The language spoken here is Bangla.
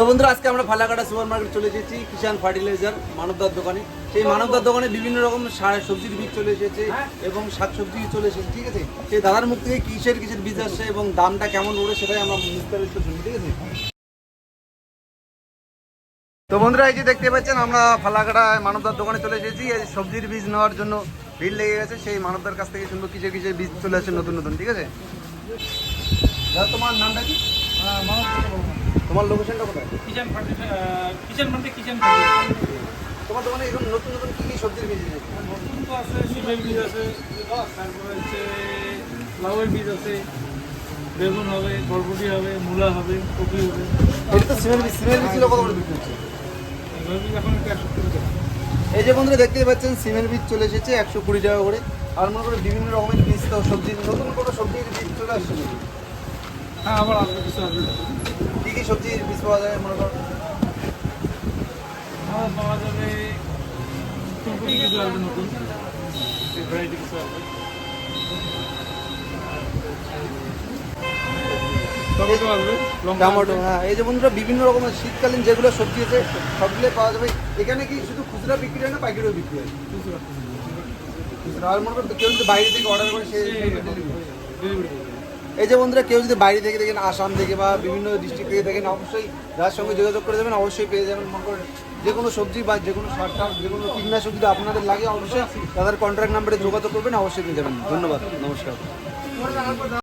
তো বন্ধুরা, আজকে আমরা ফালাকাটা সুপার মার্কেট চলে এসেছি কিষান ফার্টিলাইজার মানবদার দোকানে। সেই মানবদার দোকানে বিভিন্ন রকম সার সবজির বীজ চলে এসেছে এবং শাকসবজি চলে এসেছে, ঠিক আছে? সেই দাদার মুখ থেকে কিসের কিসের বীজ আসছে এবং দামটা কেমন পড়ে সেটাই আমরা বিস্তারিত শুনি ঠিক আছে? তো বন্ধুরা, এই যে দেখতে পাচ্ছেন, আমরা ফালাকাটা মানবদার দোকানে চলে এসেছি। সবজির বীজ নেওয়ার জন্য ভিড় লেগে গেছে, সেই মানবদার কাছ থেকে শুনব কিসের কিসের বীজ চলে আসছে নতুন নতুন, ঠিক আছে? তোমার নামটা কি? তোমার লোকেশনটা কোথায়? কিচেন কিচেন মানে কিচেন তোমার দোকানে এখন নতুন নতুন কি কি সবজির বীজ রয়েছে? নতুন তো আছে শিমের বীজ আছে তারপরে হচ্ছে লাউয়ের বীজ আছে বেগুন হবে বরবটি হবে মূলা হবে কপি হবে। এটা তো সিমেন্ট বীজ সিমেন্ট বীজ কত করে বিক্রি হচ্ছে? এখন একশো কুড়ি টাকা। এই যে বন্ধুরা দেখতেই পাচ্ছেন সিমের বীজ চলে এসেছে একশো কুড়ি টাকা করে। আর মনে করে বিভিন্ন রকমের বীজ তো সবজি নতুন কোনো সবজির বীজ চলে আসছে? হ্যাঁ আবার আসবে কিছু আসবে কি কি সবজির বীজ পাওয়া যায় মনে করো? আমার পাওয়া যাবে ফুলকপি কিছু আসবে নতুন। ভ্যারাইটি কিছু আসবে। টমেটো। হ্যাঁ এই যে বন্ধুরা বিভিন্ন রকমের শীতকালীন যেগুলো সবজি আছে সবগুলো পাওয়া যাবে। এখানে কি শুধু খুচরা বিক্রি হয় না পাইকারিও বিক্রি হয়। খুচরা আর মনে করো কেউ যদি বাইরে থেকে অর্ডার করে সে এই যে বন্ধুরা, কেউ যদি বাইরে থেকে দেখেন আসাম থেকে বা বিভিন্ন ডিস্ট্রিক্ট থেকে দেখেন, অবশ্যই যার সঙ্গে যোগাযোগ করে যাবেন, অবশ্যই পেয়ে যাবেন। মনে করেন যে কোনো সবজি বা যে কোনো সার যে কোনো কীটনাশক যদি আপনাদের লাগে, অবশ্যই তাদের কন্ট্যাক্ট নাম্বারে যোগাযোগ করবেন, অবশ্যই পেয়ে যাবেন। ধন্যবাদ, নমস্কার।